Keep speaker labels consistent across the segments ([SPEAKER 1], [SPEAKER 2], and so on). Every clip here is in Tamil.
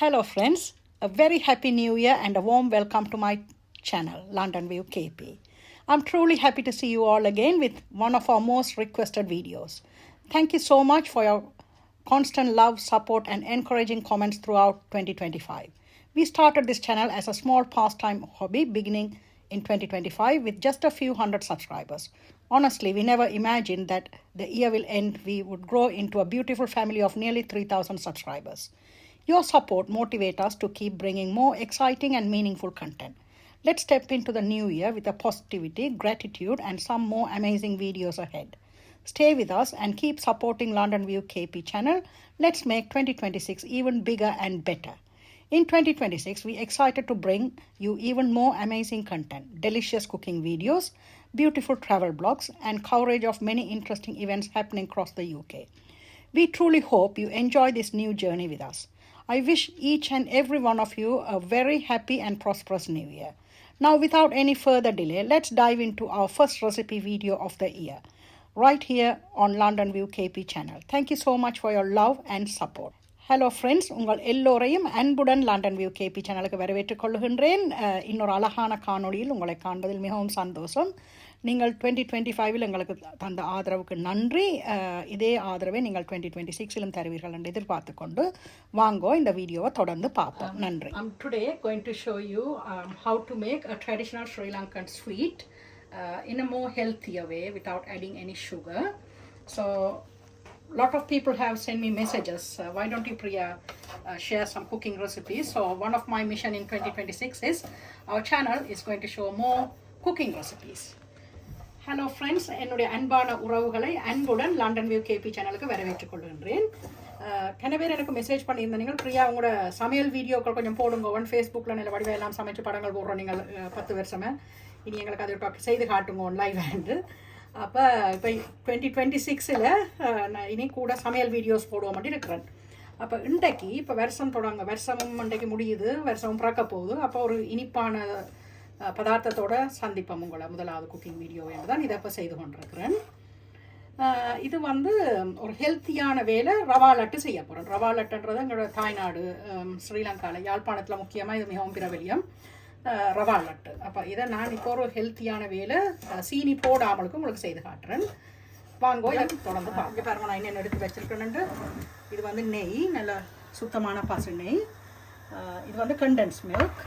[SPEAKER 1] Hello, friends. A very happy new year and a warm welcome to my channel, London View KP. I'm truly happy to see you all again with one of our most requested videos. Thank you so much for your constant love, support, and encouraging comments throughout 2025. We started this channel as a small pastime hobby beginning in 2025 with just a few hundred subscribers. Honestly, we never imagined that the year will end, we would grow into a beautiful family of nearly 3,000 subscribers. Your support motivates us to keep bringing more exciting and meaningful content. Let's step into the new year with a positivity, gratitude, and some more amazing videos ahead. Stay with us and keep supporting London View KP channel. Let's make 2026 even bigger and better. In 2026, we're excited to bring you even more amazing content, delicious cooking videos, beautiful travel blogs, and coverage of many interesting events happening across the UK. We truly hope you enjoy this new journey with us. I wish each and every one of you a very happy and prosperous new year. Now, without any further delay, let's dive into our first recipe video of the year, right here on London View KP channel. Thank you so much for your love and support. Hello friends உங்கள் எல்லோரையும் அன்புடன் லண்டன் வியூ கேபி சேனலுக்கு வரவேற்றுக் கொள்கின்றேன். இன்னொரு அழகான காணொளியில் உங்களை காண்பதில் மிகவும் சந்தோஷம். நீங்கள் டுவெண்ட்டி டுவெண்ட்டி ஃபைவ்ல எங்களுக்கு தந்த ஆதரவுக்கு நன்றி. இதே ஆதரவை நீங்கள் டுவெண்ட்டி டுவெண்ட்டி சிக்ஸிலும் தருவீர்கள் என்று எதிர்பார்த்து கொண்டு வாங்கோ இந்த வீடியோவை தொடர்ந்து பார்ப்போம். நன்றி. I'm today going to show you um, how to make a traditional Sri Lankan sweet uh, in a more healthier way without adding any sugar. So lot of people have sent me messages. Uh, why don't you priya uh, share some cooking recipes? So one of my mission in 2026 is our channel is going to show more cooking recipes. Hello friends என்னுடைய அன்பான உறவுகளை அன்புடன் லண்டன் வியூ கேபி சேனலுக்கு வரவேற்றுக் கொள்கின்றேன். Uh, அஹ், பேர் எனக்கு மெசேஜ் பண்ணியிருந்தீங்க பிரியா உங்களோட சமையல் வீடியோக்கள் கொஞ்சம் போடுங்க. ஒன் ஃபேஸ்புக்கில் நல்ல வடிவம் எல்லாம் சமைச்சு படங்கள் போடுறோம். நீங்கள் uh, பத்து வருஷமே. இனி எங்களுக்கு அதை செய்து காட்டுங்க. ஒன் லைவ் ஹேண்டு அப்போ இப்போ டுவெண்ட்டி டுவெண்ட்டி சிக்ஸில் நான் இனி கூட சமையல் வீடியோஸ் போடுவோம் அப்படின்னு இருக்கிறேன். அப்போ இன்றைக்கு இப்போ வருஷம் தொடங்க வருஷமும் இன்றைக்கு முடியுது வருஷமும் பிறக்க போகுது. அப்போ ஒரு இனிப்பான பதார்த்தத்தோட சந்திப்போம் உங்களை முதலாவது குக்கிங் வீடியோ தான் இதை இப்போ செய்து கொண்டிருக்கிறேன். இது வந்து ஒரு ஹெல்த்தியான வேலை ரவா லட்டு செய்ய போகிறேன் ரவா லட்டுன்றது எங்களோட தாய்நாடு ஸ்ரீலங்காவில் யாழ்ப்பாணத்தில் முக்கியமாக இது மிகவும் பிரபலியம். ரவா லட்டு அப்போ இதை நான் இப்போ ஒரு ஹெல்த்தியான வேலை சீனி போடாமலுக்கு உங்களுக்கு செய்து காட்டுறேன். வாங்கோ இதை தொடர்ந்து பார்க்க பாருங்க நான் என்னென்ன எடுத்து வச்சிருக்கேன்ட்டு இது வந்து நெய் நல்ல சுத்தமான பசு நெய். இது வந்து கண்டென்ஸ் மில்க்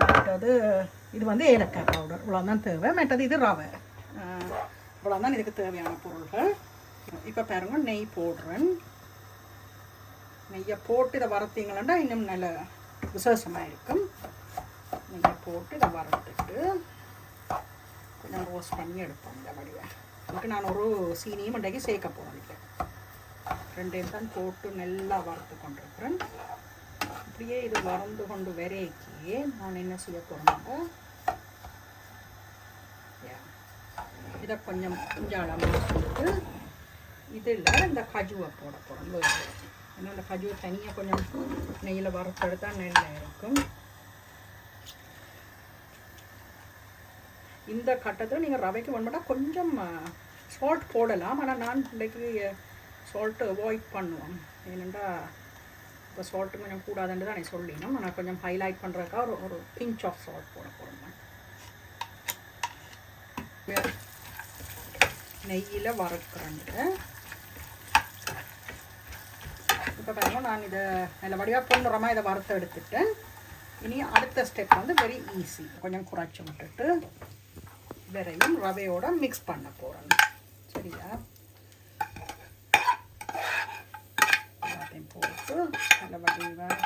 [SPEAKER 1] மற்றது இது வந்து ஏலக்காய் பவுடர் இவ்வளோதான் தேவை. மற்றது இது ரவை. இவ்வளோதான் இதுக்கு தேவையான பொருள்கள். இப்போ பாருங்க நெய் போடுறேன். நெய்யை போட்டு இதை வறுத்தீங்களா இன்னும் நல்ல விசேஷமாக இருக்கும் நீங்கள் போட்டு இதை வறுத்துட்டு கொஞ்சம் ரோஸ்ட் பண்ணி எடுப்போம் இந்த வடிவை. அதுக்கு நான் ஒரு சீனியும் இன்றைக்கு சேர்க்க போகிறேன் ரெண்டையும் தான் போட்டு நல்லா வறுத்து கொண்டிருக்கிறேன். அப்படியே இது வறந்து கொண்டு வரைக்கி நான் என்ன செய்ய போகிறேன்னா இதை கொஞ்சம் குஞ்சாளமாக போட்டு இதில் இந்த கஜுவை போட போகிறோம் ஏன்னா அந்த கஜுவை தனியாக கொஞ்சம் நெய்யில் வறுத்தெடுத்தா நல்லா இருக்கும். இந்த கட்டத்தில் நீங்கள் ரவைக்கு வேணுமெண்டா கொஞ்சம் சால்ட் போடலாம். ஆனால் நான் இன்றைக்கு சால்ட்டு அவாய்ட் பண்ணுவோம் ஏனெண்டா இப்போ சால்ட்டு கொஞ்சம் கூடாதுன்னு தான் நான் சொல்லினோம். ஆனால் கொஞ்சம் ஹைலைட் பண்ணுறதுக்காக ஒரு ஒரு பிஞ்ச் ஆஃப் சால்ட் போட போகிறேன் நெய்யில் வறுக்கிறேன் இப்போ பாருங்க நான் இதை நல்ல வடிவாக பொண்ணுறமாக இதை வறுத்து எடுத்துட்டேன் இனி அடுத்த ஸ்டெப் வந்து வெரி ஈஸி கொஞ்சம் குறைச்சி விட்டுட்டு வெறையும் ரவையோட மிக்ஸ் பண்ண போகிறேன் சரியா? எல்லாத்தையும் போட்டு நல்ல வடிவாக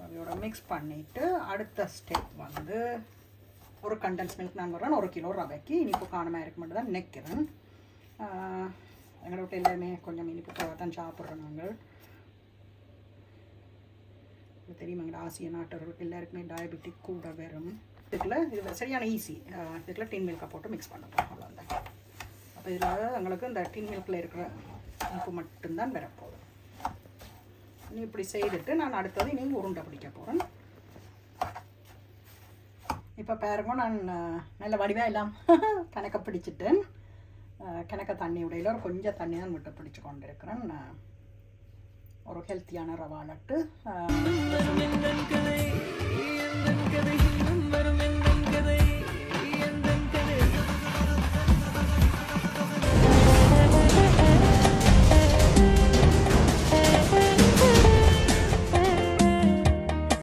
[SPEAKER 1] ரவையோட மிக்ஸ் பண்ணிவிட்டு அடுத்த ஸ்டெப் வந்து ஒரு கண்டன்ஸ் மில்க் நான் வரேன் ஒரு கிலோ ரவைக்கு. இனிப்பு காணமாக இருக்க மட்டும் தான் நினைக்கிறேன் எங்களை விட்டு எல்லாமே கொஞ்சம் இனிப்பு தான் சாப்பிட்றோம் நாங்கள் தெரியுமா எங்கள் ஆசிய நாட்டவர்களுக்கு எல்லாருக்குமே டயபெட்டிக் கூட வரும் இதுக்குள்ள இது சரியான ஈஸி இதுக்குள்ள டின் மில்கை போட்டு மிக்ஸ் பண்ண போகிறோம் அவ்வளோதான் அப்போ இதில் எங்களுக்கு இந்த டின் மில்கில் இருக்கிற இனிப்பு மட்டும்தான் வரப்போகுது நீ இப்படி செய்துட்டு நான் அடுத்தது நீங்கள் உருண்டை பிடிக்க போகிறேன் இப்போ பாருங்க நான் நல்ல வடிவாக எல்லாம் கணக்க பிடிச்சிட்டேன் கிணக்க தண்ணி உடையில் ஒரு கொஞ்சம் தண்ணி தான் விட்டு பிடிச்சு கொண்டிருக்கிறேன். ஒரு ஹெல்த்தியான ரவா லட்டு